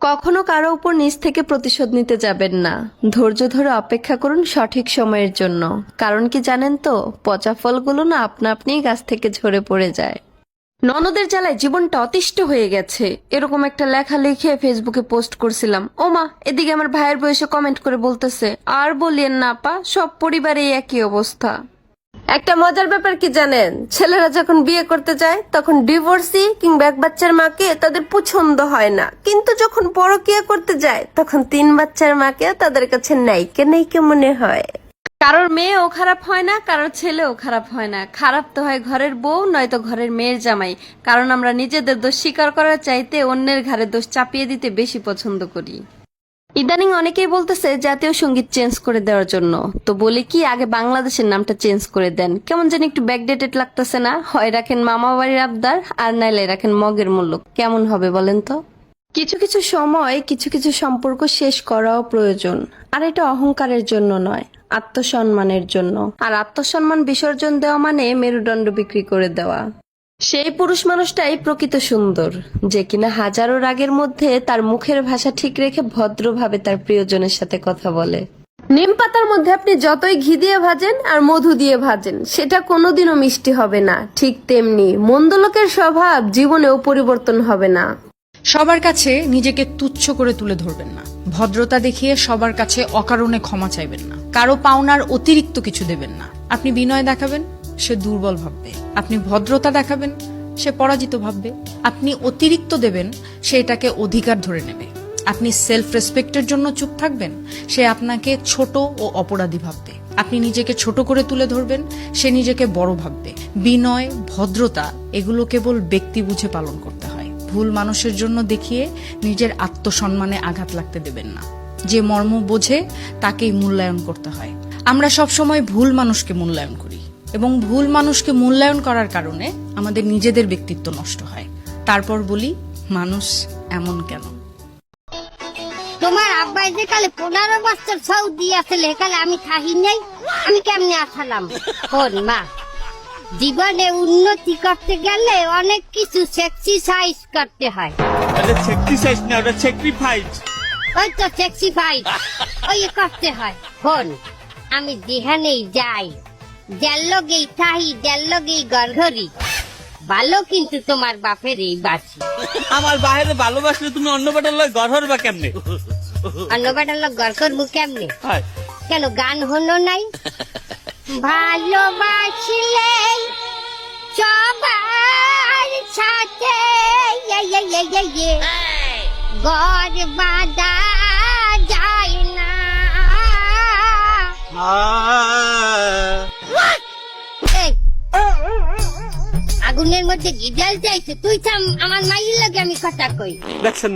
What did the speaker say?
কখনো কারও উপর নিজ থেকে প্রতিশোধ নিতে যাবেন না। ধৈর্য ধরে অপেক্ষা করুন সঠিক সময়ের জন্য। কারণ কি জানেন তো, পচা ফলগুলো না আপনা আপনিই গাছ থেকে ঝরে পড়ে যায়। ননদের জ্বালায় জীবনটা অতিষ্ঠ হয়ে গেছে। এরকম একটা লেখা লিখে ফেসবুকে পোস্ট করছিলাম। ও মা, এদিকে আমার ভাইয়ের বয়সে কমেন্ট করে বলতেছে, আর বলিয়েন না পা সব পরিবারে একই অবস্থা। একটা মজার ব্যাপার কি জানেন? ছেলেরা যখন বিয়ে করতে যায়, তখন ডিভোর্সি কিংবা এক বাচ্চার মাকে তাদের পছন্দ হয় না। কিন্তু যখন পরকিয়া করতে যায়, তখন তিন বাচ্চার মাকে তাদের কাছে নাইকে নাইকে মনে হয়। কারোর মেয়েও খারাপ হয় না, কারোর ছেলেও খারাপ হয় না। খারাপ তো হয় ঘরের বউ, নয়তো ঘরের মেয়ের জামাই। কারণ আমরা নিজেদের দোষ স্বীকার করার চাইতে অন্যের ঘাড়ে দোষ চাপিয়ে দিতে বেশি পছন্দ করি। ইদানিং অনেকেই বলতেছে জাতীয় সংগীত চেঞ্জ করে দেওয়ার জন্য। তো বলে কি আগে বাংলাদেশের নামটা চেঞ্জ করে দেন? কেমন যেন একটু ব্যাকডেটেড লাগতেছে না? হয় রাখেন মামা বাড়ির আবদার, আর নাইলে রাখেন মগের মূল্য। কেমন হবে বলেন তো? কিছু কিছু সময়, কিছু কিছু সম্পর্ক শেষ করাও প্রয়োজন। আর এটা অহংকারের জন্য নয়, আত্মসম্মানের জন্য। আর আত্মসম্মান বিসর্জন দেওয়া মানে মেরুদণ্ড বিক্রি করে দেওয়া। সেই পুরুষ মানুষটাই প্রকৃত সুন্দর, যে কিনা হাজারো রাগের মধ্যে তার মুখের ভাষা ঠিক রেখে ভদ্রভাবে তার প্রিয়জনের সাথে কথা বলে। নিম পাতার মধ্যে আপনি যতই ঘি দিয়ে ভাজেন আর মধু দিয়ে ভাজেন, সেটা কোনোদিনও মিষ্টি হবে না। ঠিক তেমনি মন্দ লোকের স্বভাব জীবনেও পরিবর্তন হবে না। সবার কাছে নিজেকে তুচ্ছ করে তুলে ধরবেন না। ভদ্রতা দেখিয়ে সবার কাছে অকারণে ক্ষমা চাইবেন না। কারও পাওনার অতিরিক্ত কিছু দেবেন না। আপনি বিনয় দেখাবেন? সে দুর্বল ভাববে। আপনি ভদ্রতা দেখাবেন, সে পরাজিত ভাববে। আপনি অতিরিক্ত দেবেন, সে এটাকে অধিকার ধরে নেবে। আপনি সেলফ রেসপেক্টের জন্য চুপ থাকবেন, সে আপনাকে ছোট ও অপরাধী ভাববে। আপনি নিজেকে ছোট করে তুলে ধরবেন, সে নিজেকে বড় ভাববে। বিনয়, ভদ্রতা, এগুলো কেবল ব্যক্তি বুঝে পালন করতে হয়। ভুল মানুষের জন্য দেখিয়ে নিজের আত্মসম্মানে আঘাত লাগতে দেবেন না। যে মর্ম বোঝে, তাকেই মূল্যায়ন করতে হয়। আমরা সবসময় ভুল মানুষকে মূল্যায়ন করি। এবং ভুল মানুষকে মূল্যায়ন করার কারণে আমাদের নিজেদের ব্যক্তিত্ব নষ্ট হয়। তারপর বলি মানুষ এমন কেন? তোমার আব্বাই যে কালে পনেরো বছর সৌদি আসলে কালে আমি থাকি নাই আমি কেমনে আসালাম শোন মা জীবনে উন্নতি করতে গেলে অনেক কিছু সেক্সিসাইজ করতে হয়। ওটা সেক্রিফাইস না ওটা সেক্রিফাইস ওই তো সেক্সিফাইজ ওই করতে হয়। শোন আমি যেখানেই যাই যার লগেই থাহি যার লগেই গড়ঘড়ি ভালো কিন্তু তোমার বাপের এই বাসি আমার বাইরে ভালোবাসলে তুমি অন্য বেটার লয় গড় বা কেমনে? অন্য বেটার লোক গড় করব কেমনে? হয়। কেন গান হলো নাই? ভালোবাসলে সবার সাথে ইয়ে, ইয়ে, আগুনের মধ্যে গিজাল যাইছে তুই থাম আমার মাইয়ের লাগে আমি কথা কই। দেখছেন